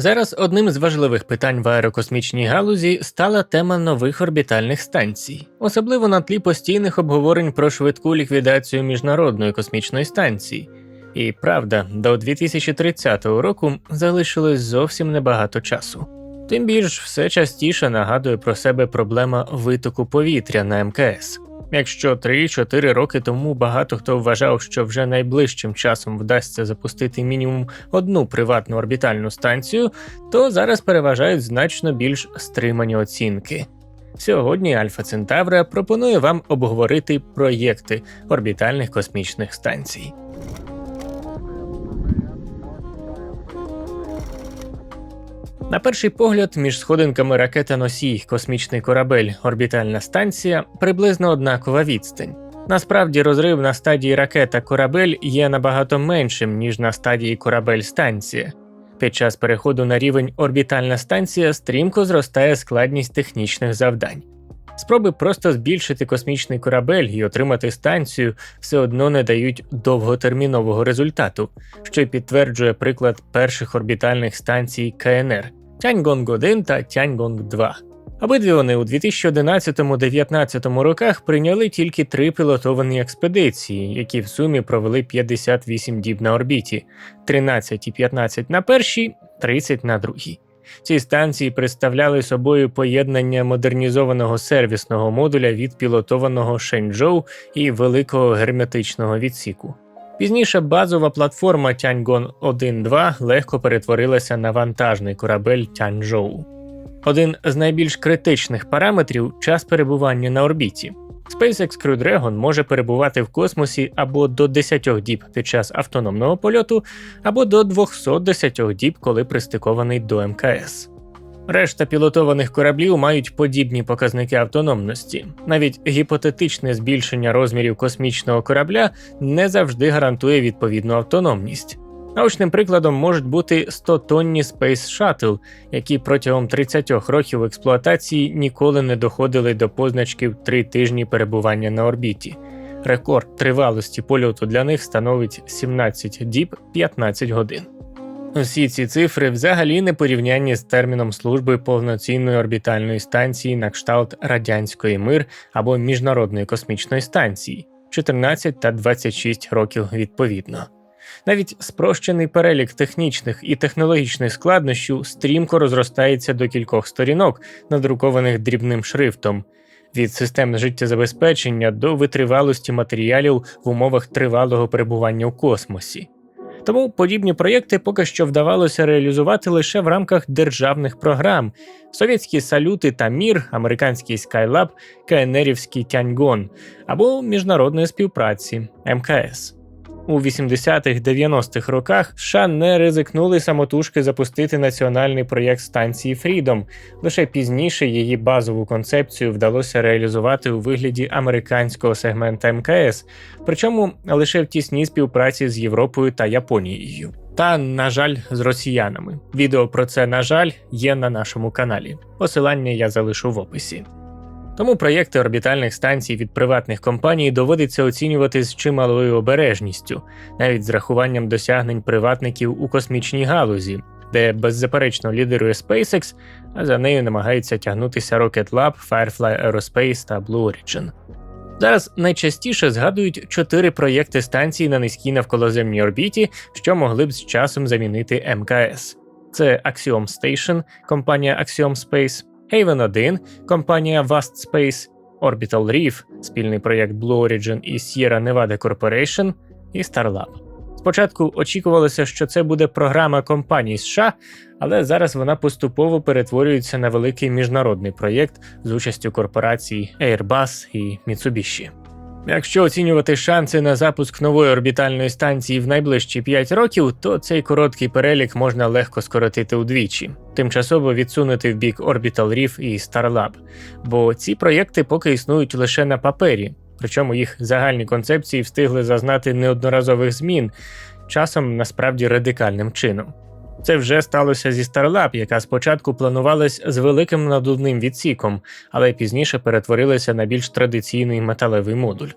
Зараз одним з важливих питань в аерокосмічній галузі стала тема нових орбітальних станцій, особливо на тлі постійних обговорень про швидку ліквідацію міжнародної космічної станції. І правда, до 2030 року залишилось зовсім небагато часу. Тим більш все частіше нагадує про себе проблема витоку повітря на МКС. Якщо 3-4 роки тому багато хто вважав, що вже найближчим часом вдасться запустити мінімум одну приватну орбітальну станцію, то зараз переважають значно більш стримані оцінки. Сьогодні Альфа Центавра пропонує вам обговорити проєкти орбітальних космічних станцій. На перший погляд, між сходинками ракета носій, космічний корабель, орбітальна станція приблизно однакова відстань. Насправді, розрив на стадії ракета корабель є набагато меншим, ніж на стадії корабель-станція. Під час переходу на рівень орбітальна станція стрімко зростає складність технічних завдань. Спроби просто збільшити космічний корабель і отримати станцію все одно не дають довготермінового результату, що й підтверджує приклад перших орбітальних станцій КНР. Тяньгонг 1 та Тяньгонг 2. Обидві вони у 2011-19 роках прийняли тільки три пілотовані експедиції, які в сумі провели 58 діб на орбіті, 13 і 15 на першій, 30 на другій. Ці станції представляли собою поєднання модернізованого сервісного модуля від пілотованого Шенчжоу і великого герметичного відсіку. Пізніше базова платформа Тяньгон 1-2 легко перетворилася на вантажний корабель Тяньчжоу. Один з найбільш критичних параметрів час перебування на орбіті. SpaceX Crew Dragon може перебувати в космосі або до 10 діб під час автономного польоту, або до 210 діб, коли пристикований до МКС. Решта пілотованих кораблів мають подібні показники автономності. Навіть гіпотетичне збільшення розмірів космічного корабля не завжди гарантує відповідну автономність. Научним прикладом можуть бути 100-тонні Space Shuttle, які протягом 30 років експлуатації ніколи не доходили до позначків 3 тижні перебування на орбіті. Рекорд тривалості польоту для них становить 17 діб 15 годин. Усі ці цифри взагалі не порівнянні з терміном служби повноцінної орбітальної станції на кшталт радянської мир або міжнародної космічної станції 14 та 26 років відповідно. Навіть спрощений перелік технічних і технологічних складнощів стрімко розростається до кількох сторінок, надрукованих дрібним шрифтом, від систем життєзабезпечення до витривалості матеріалів в умовах тривалого перебування у космосі. Тому подібні проєкти поки що вдавалося реалізувати лише в рамках державних програм: совєтські салюти та мір, американський Skylab, КНРівський Тяньгон або міжнародної співпраці МКС. У 80-х-90-х роках США не ризикнули самотужки запустити національний проєкт станції Freedom. Лише пізніше її базову концепцію вдалося реалізувати у вигляді американського сегмента МКС, причому лише в тісній співпраці з Європою та Японією. Та, на жаль, з росіянами. Відео про це, на жаль, є на нашому каналі. Посилання я залишу в описі. Тому проєкти орбітальних станцій від приватних компаній доводиться оцінювати з чималою обережністю, навіть з рахуванням досягнень приватників у космічній галузі, де беззаперечно лідирує SpaceX, а за нею намагається тягнутися Rocket Lab, Firefly Aerospace та Blue Origin. Зараз найчастіше згадують чотири проєкти станцій на низькій навколоземній орбіті, що могли б з часом замінити МКС. Це Axiom Station, компанія Axiom Space, Haven 1, компанія Vast Space, Orbital Reef, спільний проєкт Blue Origin і Sierra Nevada Corporation і Starlab. Спочатку очікувалося, що це буде програма компаній США, але зараз вона поступово перетворюється на великий міжнародний проєкт з участю корпорацій Airbus і Mitsubishi. Якщо оцінювати шанси на запуск нової орбітальної станції в найближчі 5 років, то цей короткий перелік можна легко скоротити удвічі, тимчасово відсунути в бік Orbital Reef і Starlab, бо ці проєкти поки існують лише на папері, причому їх загальні концепції встигли зазнати неодноразових змін, часом насправді радикальним чином. Це вже сталося зі Starlab, яка спочатку планувалась з великим надувним відсіком, але пізніше перетворилася на більш традиційний металевий модуль.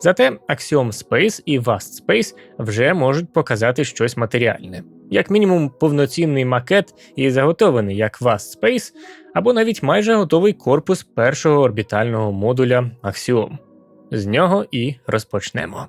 Зате Axiom Space і Vast Space вже можуть показати щось матеріальне. як мінімум повноцінний макет і заготований як Vast Space, або навіть майже готовий корпус першого орбітального модуля Axiom. З нього і розпочнемо.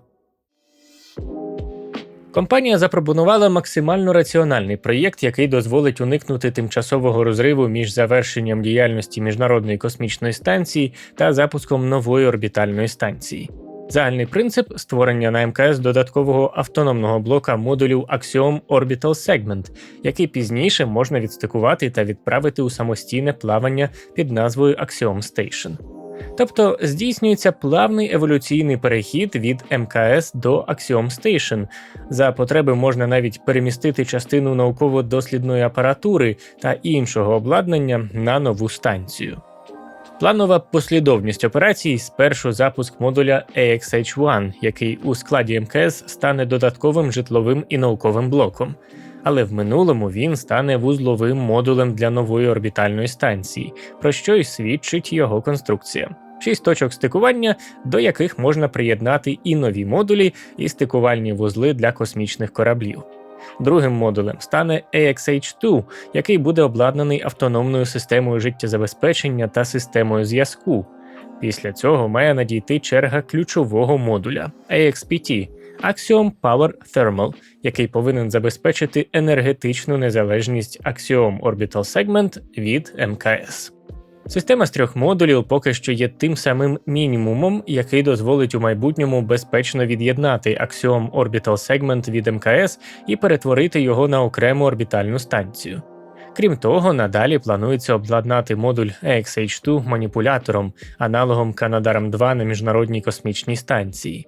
Компанія запропонувала максимально раціональний проєкт, який дозволить уникнути тимчасового розриву між завершенням діяльності міжнародної космічної станції та запуском нової орбітальної станції. Загальний принцип створення на МКС додаткового автономного блока модулів Axiom Orbital Segment, який пізніше можна відстикувати та відправити у самостійне плавання під назвою Axiom Station. Тобто здійснюється плавний еволюційний перехід від МКС до Axiom Station. За потреби можна навіть перемістити частину науково-дослідної апаратури та іншого обладнання на нову станцію. Планова послідовність операцій спершу запуск модуля AXH-1, який у складі МКС стане додатковим житловим і науковим блоком. Але в минулому він стане вузловим модулем для нової орбітальної станції, про що й свідчить його конструкція. Шість точок стикування, до яких можна приєднати і нові модулі, і стикувальні вузли для космічних кораблів. Другим модулем стане AXH2, який буде обладнаний автономною системою життєзабезпечення та системою зв'язку. Після цього має надійти черга ключового модуля AXPT Axiom Power Thermal, який повинен забезпечити енергетичну незалежність Axiom Orbital Segment від МКС. Система з трьох модулів поки що є тим самим мінімумом, який дозволить у майбутньому безпечно від'єднати Axiom Orbital Segment від МКС і перетворити його на окрему орбітальну станцію. Крім того, надалі планується обладнати модуль AXH2 маніпулятором, аналогом Canadarm 2 на міжнародній космічній станції.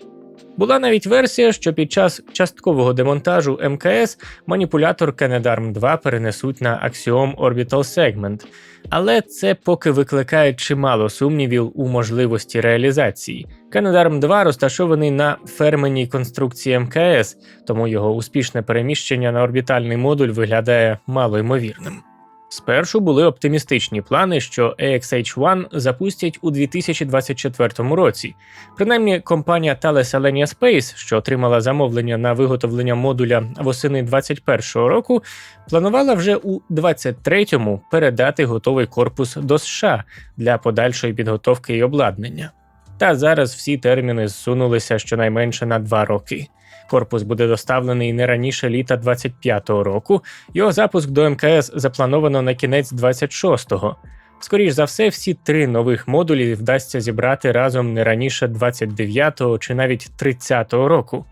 Була навіть версія, що під час часткового демонтажу МКС маніпулятор Canadarm 2 перенесуть на Axiom Orbital Segment, але це поки викликає чимало сумнівів у можливості реалізації. Canadarm 2 розташований на ферменій конструкції МКС, тому його успішне переміщення на орбітальний модуль виглядає малоймовірним. Спершу були оптимістичні плани, що AXH-1 запустять у 2024 році. Принаймні, компанія Thales Alenia Space, що отримала замовлення на виготовлення модуля восени 2021 року, планувала вже у 2023-му передати готовий корпус до США для подальшої підготовки і обладнання. Та зараз всі терміни зсунулися щонайменше на два роки. Корпус буде доставлений не раніше літа 25-го року. Його запуск до МКС заплановано на кінець 26-го. Скоріш за все, всі три нових модулі вдасться зібрати разом не раніше 29-го чи навіть 30-го року.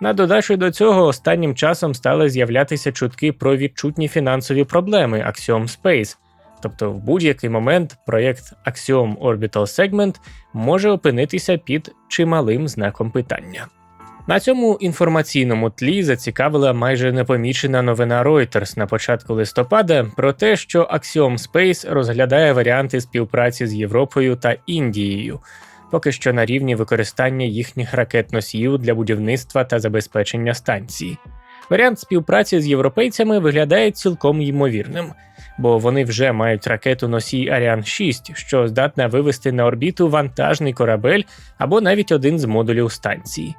На додачу до цього останнім часом стали з'являтися чутки про відчутні фінансові проблеми Axiom Space. Тобто в будь-який момент проєкт Axiom Orbital Segment може опинитися під чималим знаком питання. На цьому інформаційному тлі зацікавила майже непомічена новина Reuters на початку листопада про те, що Axiom Space розглядає варіанти співпраці з Європою та Індією, поки що на рівні використання їхніх ракет-носіїв для будівництва та забезпечення станції. Варіант співпраці з європейцями виглядає цілком ймовірним, бо вони вже мають ракету носій Ariane 6, що здатна вивести на орбіту вантажний корабель або навіть один з модулів станції.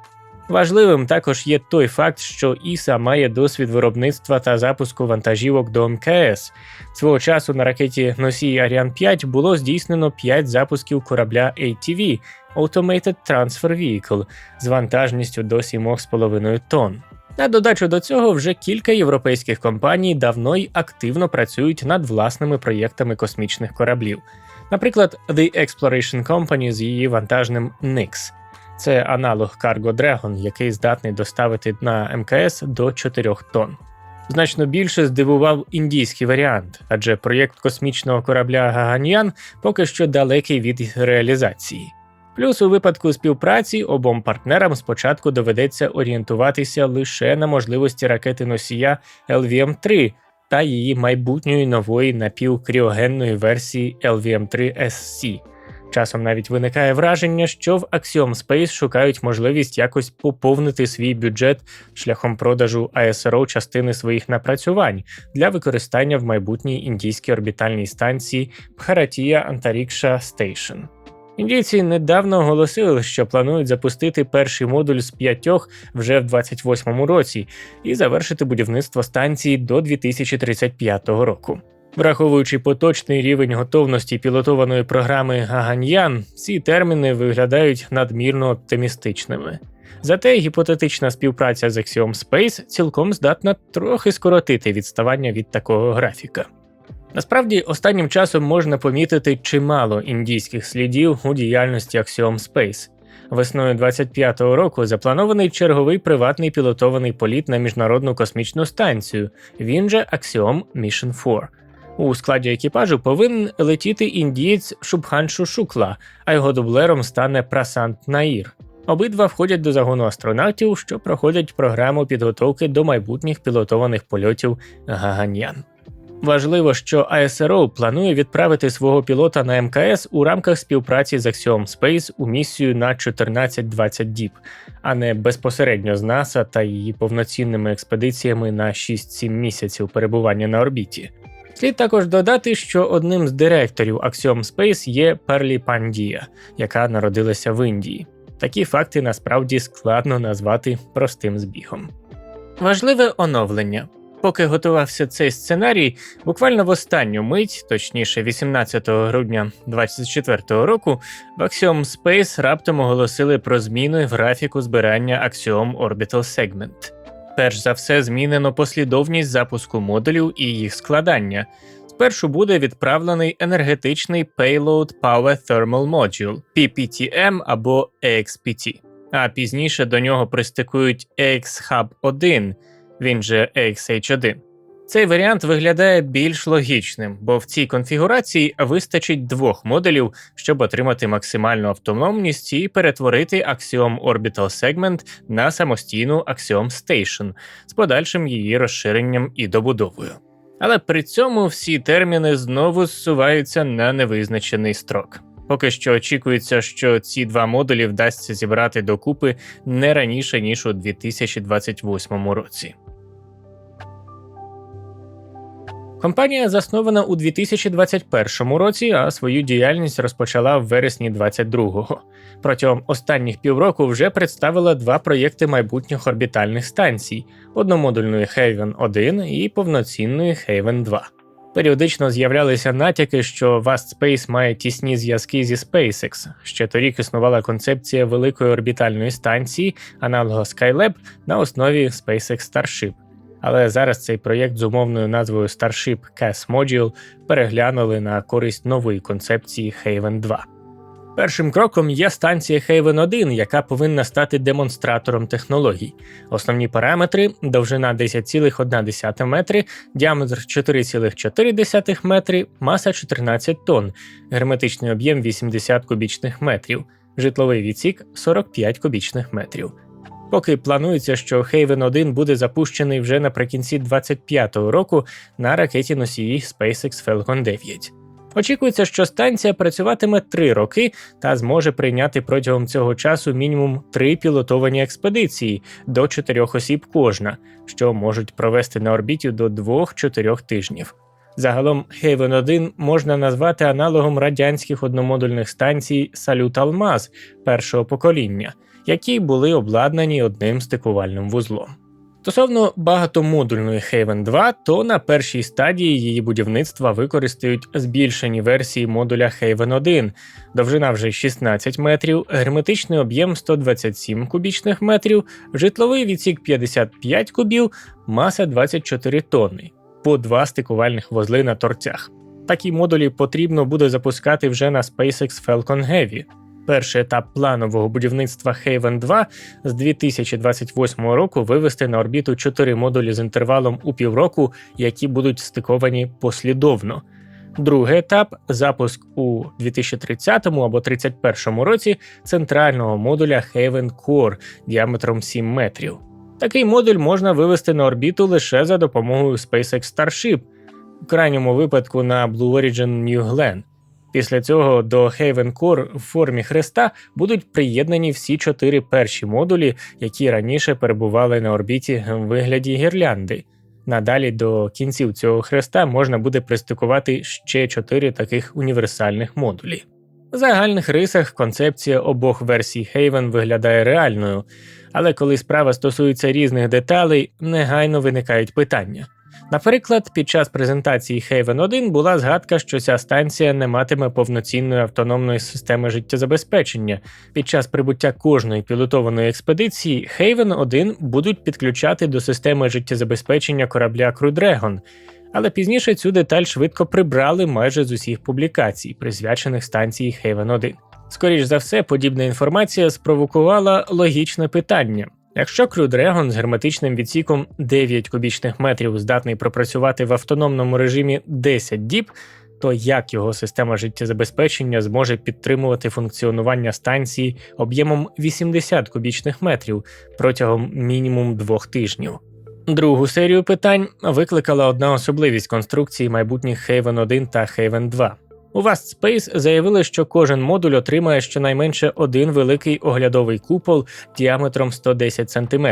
Важливим також є той факт, що Іса має досвід виробництва та запуску вантажівок до МКС. Свого часу на ракеті носії Ariane 5 було здійснено 5 запусків корабля ATV Automated Transfer Vehicle з вантажністю до 7,5 тонн. На додачу до цього вже кілька європейських компаній давно й активно працюють над власними проєктами космічних кораблів. Наприклад, The Exploration Company з її вантажним NIX. Це аналог Cargo Dragon, який здатний доставити на МКС до 4 тонн. Значно більше здивував індійський варіант, адже проєкт космічного корабля Гаганьян поки що далекий від реалізації. Плюс у випадку співпраці обом партнерам спочатку доведеться орієнтуватися лише на можливості ракети носія LVM-3 та її майбутньої нової напівкріогенної версії LVM-3 SC. Часом навіть виникає враження, що в Axiom Space шукають можливість якось поповнити свій бюджет шляхом продажу АСРО частини своїх напрацювань для використання в майбутній індійській орбітальній станції Bharatiya Antarikша Station. Індійці недавно оголосили, що планують запустити перший модуль з п'ятьох вже в 28-му році і завершити будівництво станції до 2035 року. Враховуючи поточний рівень готовності пілотованої програми Гаганьян, ці терміни виглядають надмірно оптимістичними. Зате гіпотетична співпраця з Axiom Space цілком здатна трохи скоротити відставання від такого графіка. Насправді, останнім часом можна помітити чимало індійських слідів у діяльності Axiom Space. Весною 25-го року запланований черговий приватний пілотований політ на міжнародну космічну станцію. Він же Axiom Mission 4. У складі екіпажу повинен летіти індієць Шубханшу Шукла, а його дублером стане Прасант Наїр. Обидва входять до загону астронавтів, що проходять програму підготовки до майбутніх пілотованих польотів Гаганьян. Важливо, що АСРО планує відправити свого пілота на МКС у рамках співпраці з Axiom Space у місію на 14-20 діб, а не безпосередньо з НАСА та її повноцінними експедиціями на 6-7 місяців перебування на орбіті. Слід також додати, що одним з директорів Axiom Space є Перлі Пандія, яка народилася в Індії. Такі факти насправді складно назвати простим збігом. Важливе оновлення. Поки готувався цей сценарій, буквально в останню мить, точніше 18 грудня 2024 року, в Axiom Space раптом оголосили про зміни в графіку збирання Axiom Orbital Segment. Перш за все, змінено послідовність запуску модулів і їх складання. Спершу буде відправлений енергетичний Payload Power Thermal Module PPTM або AXPT, а пізніше до нього пристикують AX-Hub 1, він же AXH1. Цей варіант виглядає більш логічним, бо в цій конфігурації вистачить двох модулів, щоб отримати максимальну автономність і перетворити Axiom Orbital Segment на самостійну Axiom Station з подальшим її розширенням і добудовою. Але при цьому всі терміни знову зсуваються на невизначений строк. Поки що очікується, що ці два модулі вдасться зібрати докупи не раніше ніж у 2028 році. Компанія заснована у 2021 році, а свою діяльність розпочала в вересні 2022-го. Протягом останніх півроку вже представила два проєкти майбутніх орбітальних станцій: одномодульної Haven 1 і повноцінної Haven 2. Періодично з'являлися натяки, що Vast Space має тісні зв'язки зі SpaceX. Ще торік існувала концепція великої орбітальної станції, аналога Skylab на основі SpaceX Starship але зараз цей проєкт з умовною назвою Starship CAS Module переглянули на користь нової концепції Haven 2. Першим кроком є станція Haven 1, яка повинна стати демонстратором технологій. Основні параметри: довжина 10,1 метри, діаметр 4,4 метри, маса 14 тонн, герметичний об'єм 80 кубічних метрів, житловий відсік 45 кубічних метрів. Поки планується, що Haven 1 буде запущений вже наприкінці 25-го року на ракеті носії SpaceX Falcon 9. Очікується, що станція працюватиме 3 роки та зможе прийняти протягом цього часу мінімум 3 пілотовані експедиції до 4 осіб кожна, що можуть провести на орбіті до 2-4 тижнів. Загалом Haven 1 можна назвати аналогом радянських одномодульних станцій Салют Алмаз першого покоління які були обладнані одним стикувальним вузлом. Стосовно багатомодульної Haven 2, то на першій стадії її будівництва використають збільшені версії модуля Haven 1, довжина вже 16 метрів, герметичний об'єм 127 кубічних метрів, житловий відсік 55 кубів, маса 24 тонни, по два стикувальних вузли на торцях. Такі модулі потрібно буде запускати вже на SpaceX Falcon Heavy. Перший етап планового будівництва Haven 2 з 2028 року вивести на орбіту 4 модулі з інтервалом у півроку, які будуть стиковані послідовно. Другий етап запуск у 2030 або 2031 році центрального модуля Haven Core діаметром 7 метрів. Такий модуль можна вивести на орбіту лише за допомогою SpaceX Starship, в крайньому випадку на Blue Origin New Glenn. Після цього до Haven Core в формі хреста будуть приєднані всі чотири перші модулі, які раніше перебували на орбіті в вигляді гірлянди. Надалі до кінців цього хреста можна буде пристикувати ще чотири таких універсальних модулі. В загальних рисах концепція обох версій Haven виглядає реальною, але коли справа стосується різних деталей, негайно виникають питання. Наприклад, під час презентації Haven 1 була згадка, що ця станція не матиме повноцінної автономної системи життєзабезпечення. Під час прибуття кожної пілотованої експедиції Haven 1 будуть підключати до системи життєзабезпечення корабля Crew Dragon, але пізніше цю деталь швидко прибрали майже з усіх публікацій, присвячених станції Haven 1. Скоріш за все, подібна інформація спровокувала логічне питання. Якщо Crew Dragon з герметичним відсіком 9 кубічних метрів здатний пропрацювати в автономному режимі 10 діб, то як його система життєзабезпечення зможе підтримувати функціонування станції об'ємом 80 кубічних метрів протягом мінімум двох тижнів? Другу серію питань викликала одна особливість конструкції майбутніх Haven 1 та Haven 2. У Vast Space заявили, що кожен модуль отримає щонайменше один великий оглядовий купол діаметром 110 см.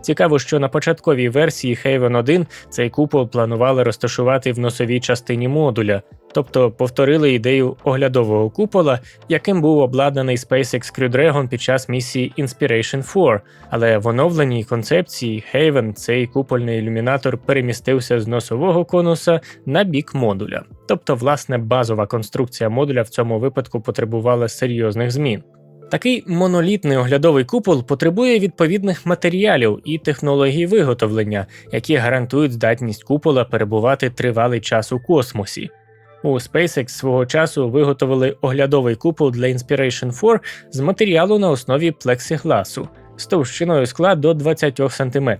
Цікаво, що на початковій версії Haven 1 цей купол планували розташувати в носовій частині модуля, тобто повторили ідею оглядового купола, яким був обладнаний SpaceX Crew Dragon під час місії Inspiration 4, але в оновленій концепції Haven цей купольний ілюмінатор перемістився з носового конуса на бік модуля. Тобто, власне, базова конструкція модуля в цьому випадку потребувала серйозних змін. Такий монолітний оглядовий купол потребує відповідних матеріалів і технологій виготовлення, які гарантують здатність купола перебувати тривалий час у космосі. У SpaceX свого часу виготовили оглядовий купол для Inspiration 4 з матеріалу на основі плексигласу з товщиною скла до 20 см.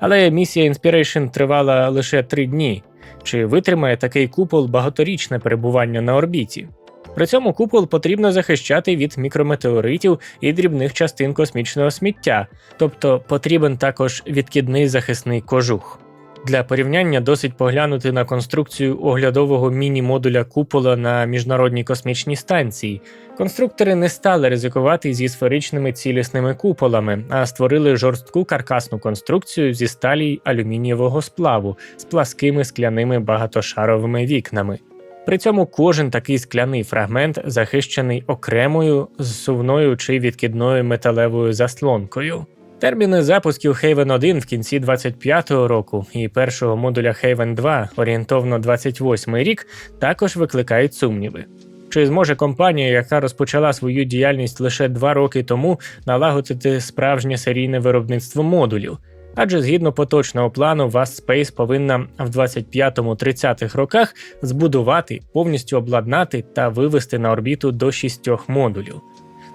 Але місія Inspiration тривала лише 3 дні. Чи витримає такий купол багаторічне перебування на орбіті? При цьому купол потрібно захищати від мікрометеоритів і дрібних частин космічного сміття, тобто потрібен також відкидний захисний кожух. Для порівняння досить поглянути на конструкцію оглядового міні-модуля купола на міжнародній космічній станції. Конструктори не стали ризикувати зі сферичними цілісними куполами, а створили жорстку каркасну конструкцію зі сталі алюмінієвого сплаву з пласкими скляними багатошаровими вікнами. При цьому кожен такий скляний фрагмент захищений окремою зсувною чи відкидною металевою заслонкою. Терміни запусків Haven 1 в кінці 25-го року і першого модуля Haven 2 орієнтовно 28-й рік також викликають сумніви. Чи зможе компанія, яка розпочала свою діяльність лише два роки тому, налагодити справжнє серійне виробництво модулів? Адже згідно поточного плану, Vast Space повинна в 25-30-х роках збудувати, повністю обладнати та вивести на орбіту до шістьох модулів.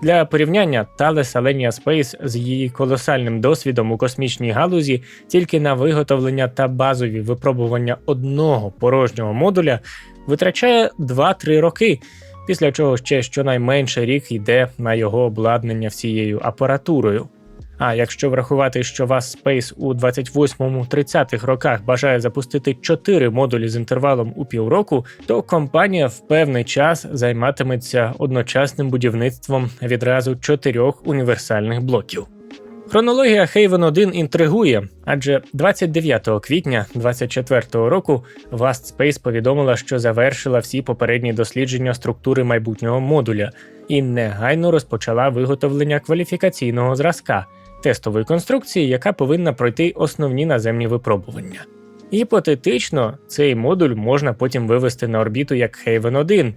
Для порівняння Thales Alenia Space з її колосальним досвідом у космічній галузі тільки на виготовлення та базові випробування одного порожнього модуля витрачає 2-3 роки, після чого ще щонайменше рік йде на його обладнання всією апаратурою. А якщо врахувати, що вас Space у 28-30-х роках бажає запустити 4 модулі з інтервалом у півроку, то компанія в певний час займатиметься одночасним будівництвом відразу чотирьох універсальних блоків. Хронологія Haven 1 інтригує, адже 29 квітня 2024 року Vast Space повідомила, що завершила всі попередні дослідження структури майбутнього модуля і негайно розпочала виготовлення кваліфікаційного зразка тестової конструкції, яка повинна пройти основні наземні випробування. Гіпотетично, цей модуль можна потім вивести на орбіту як Haven 1,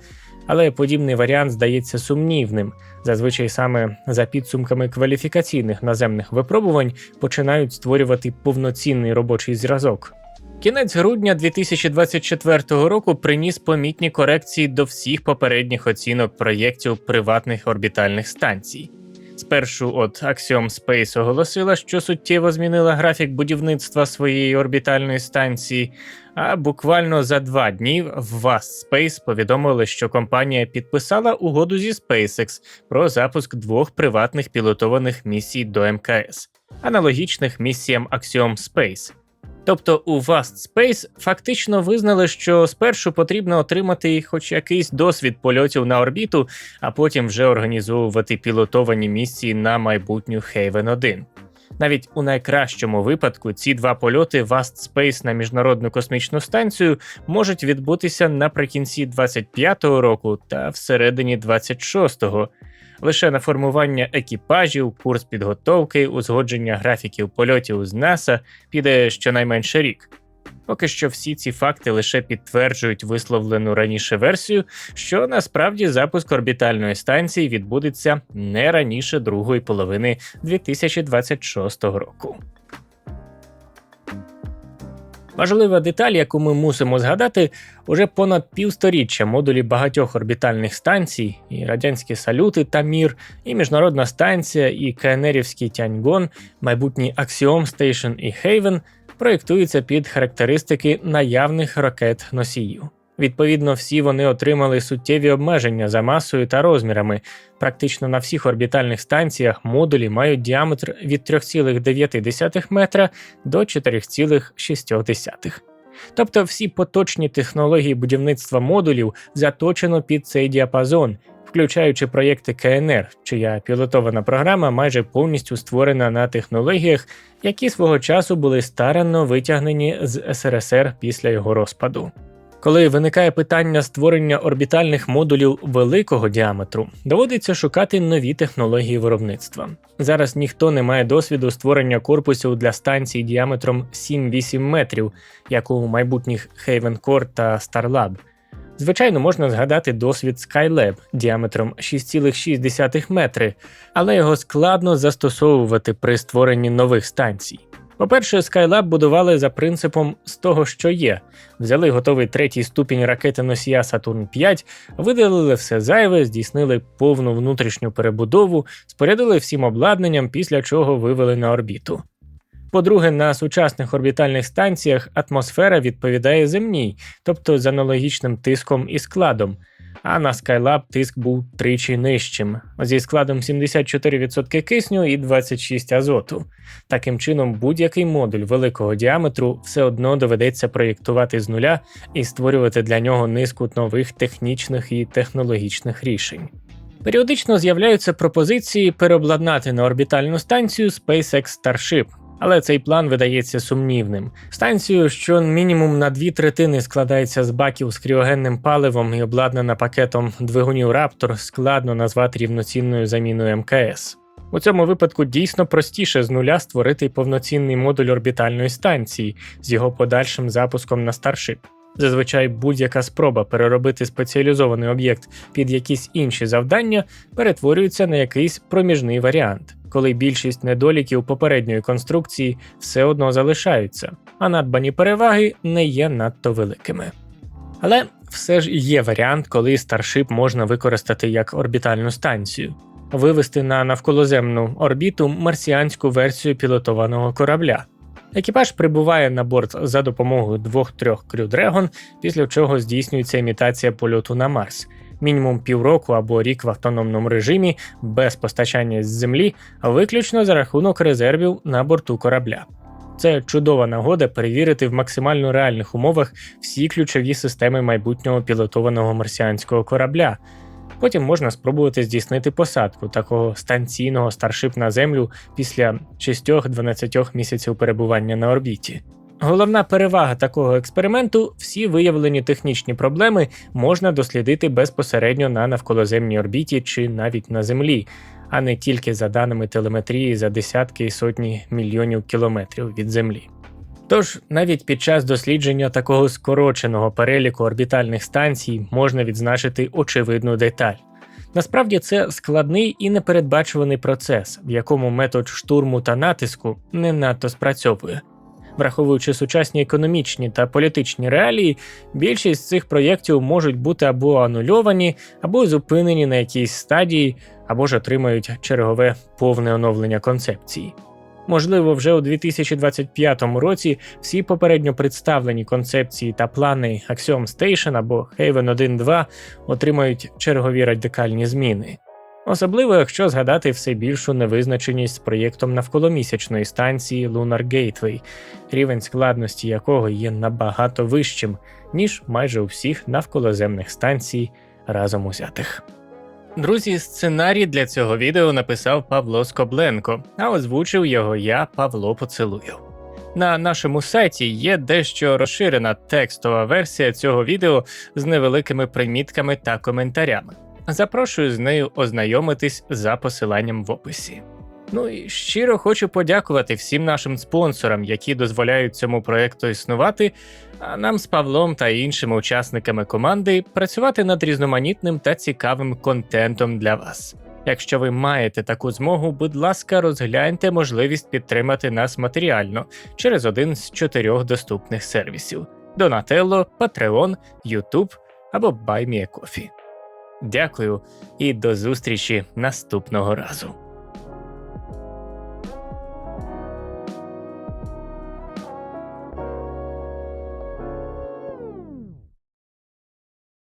але подібний варіант здається сумнівним. Зазвичай саме за підсумками кваліфікаційних наземних випробувань починають створювати повноцінний робочий зразок. Кінець грудня 2024 року приніс помітні корекції до всіх попередніх оцінок проєктів приватних орбітальних станцій. Спершу от Axiom Space оголосила, що суттєво змінила графік будівництва своєї орбітальної станції, а буквально за два дні в Vast Space повідомили, що компанія підписала угоду зі SpaceX про запуск двох приватних пілотованих місій до МКС, аналогічних місіям Axiom Space. Тобто у Vast Space фактично визнали, що спершу потрібно отримати хоч якийсь досвід польотів на орбіту, а потім вже організовувати пілотовані місії на майбутню Haven 1. Навіть у найкращому випадку ці два польоти Vast Space на міжнародну космічну станцію можуть відбутися наприкінці 25-го року та всередині 26-го. Лише на формування екіпажів, курс підготовки, узгодження графіків польотів з НАСА піде щонайменше рік. Поки що всі ці факти лише підтверджують висловлену раніше версію, що насправді запуск орбітальної станції відбудеться не раніше другої половини 2026 року. Важлива деталь, яку ми мусимо згадати, уже понад півсторіччя модулі багатьох орбітальних станцій, і радянські салюти та мір, і міжнародна станція, і КНРівський Тяньгон, майбутній Axiom Station і Haven проєктуються під характеристики наявних ракет носіїв. Відповідно, всі вони отримали суттєві обмеження за масою та розмірами. Практично на всіх орбітальних станціях модулі мають діаметр від 3,9 метра до 4,6. Тобто всі поточні технології будівництва модулів заточено під цей діапазон, включаючи проєкти КНР, чия пілотована програма майже повністю створена на технологіях, які свого часу були старанно витягнені з СРСР після його розпаду. Коли виникає питання створення орбітальних модулів великого діаметру, доводиться шукати нові технології виробництва. Зараз ніхто не має досвіду створення корпусів для станцій діаметром 7-8 метрів, як у майбутніх Haven Core та Starlab. Звичайно, можна згадати досвід Skylab діаметром 6,6 метри, але його складно застосовувати при створенні нових станцій. По-перше, Skylab будували за принципом з того, що є. Взяли готовий третій ступінь ракети носія Сатурн 5, видалили все зайве, здійснили повну внутрішню перебудову, спорядили всім обладнанням, після чого вивели на орбіту. По-друге, на сучасних орбітальних станціях атмосфера відповідає земній, тобто з аналогічним тиском і складом. А на Skylab тиск був тричі нижчим, зі складом 74% кисню і 26 азоту. Таким чином, будь-який модуль великого діаметру все одно доведеться проєктувати з нуля і створювати для нього низку нових технічних і технологічних рішень. Періодично з'являються пропозиції переобладнати на орбітальну станцію SpaceX Starship, але цей план видається сумнівним. Станцію, що мінімум на дві третини складається з баків з кріогенним паливом і обладнана пакетом двигунів Раптор, складно назвати рівноцінною заміною МКС. У цьому випадку дійсно простіше з нуля створити повноцінний модуль орбітальної станції з його подальшим запуском на Starship. Зазвичай будь-яка спроба переробити спеціалізований об'єкт під якісь інші завдання перетворюється на якийсь проміжний варіант коли більшість недоліків попередньої конструкції все одно залишаються, а надбані переваги не є надто великими. Але все ж є варіант, коли Starship можна використати як орбітальну станцію, вивести на навколоземну орбіту марсіанську версію пілотованого корабля. Екіпаж прибуває на борт за допомогою двох-трьох Crew Dragon, після чого здійснюється імітація польоту на Марс, мінімум півроку або рік в автономному режимі без постачання з землі, виключно за рахунок резервів на борту корабля. Це чудова нагода перевірити в максимально реальних умовах всі ключові системи майбутнього пілотованого марсіанського корабля. Потім можна спробувати здійснити посадку такого станційного старшип на землю після 6-12 місяців перебування на орбіті. Головна перевага такого експерименту всі виявлені технічні проблеми можна дослідити безпосередньо на навколоземній орбіті чи навіть на Землі, а не тільки за даними телеметрії за десятки і сотні мільйонів кілометрів від Землі. Тож навіть під час дослідження такого скороченого переліку орбітальних станцій можна відзначити очевидну деталь. Насправді це складний і непередбачуваний процес, в якому метод штурму та натиску не надто спрацьовує. Враховуючи сучасні економічні та політичні реалії, більшість цих проєктів можуть бути або анульовані, або зупинені на якійсь стадії, або ж отримають чергове повне оновлення концепції. Можливо, вже у 2025 році всі попередньо представлені концепції та плани Axiom Station або Haven 1.2 отримають чергові радикальні зміни. Особливо, якщо згадати все більшу невизначеність з проєктом навколомісячної станції Lunar Gateway, рівень складності якого є набагато вищим, ніж майже у всіх навколоземних станцій разом узятих. Друзі, сценарій для цього відео написав Павло Скобленко, а озвучив його я, Павло Поцелую. На нашому сайті є дещо розширена текстова версія цього відео з невеликими примітками та коментарями. Запрошую з нею ознайомитись за посиланням в описі. Ну і щиро хочу подякувати всім нашим спонсорам, які дозволяють цьому проекту існувати, а нам з Павлом та іншими учасниками команди працювати над різноманітним та цікавим контентом для вас. Якщо ви маєте таку змогу, будь ласка, розгляньте можливість підтримати нас матеріально через один з чотирьох доступних сервісів: Donatello, Patreon, YouTube або BuyMeACoffee. Дякую і до зустрічі наступного разу.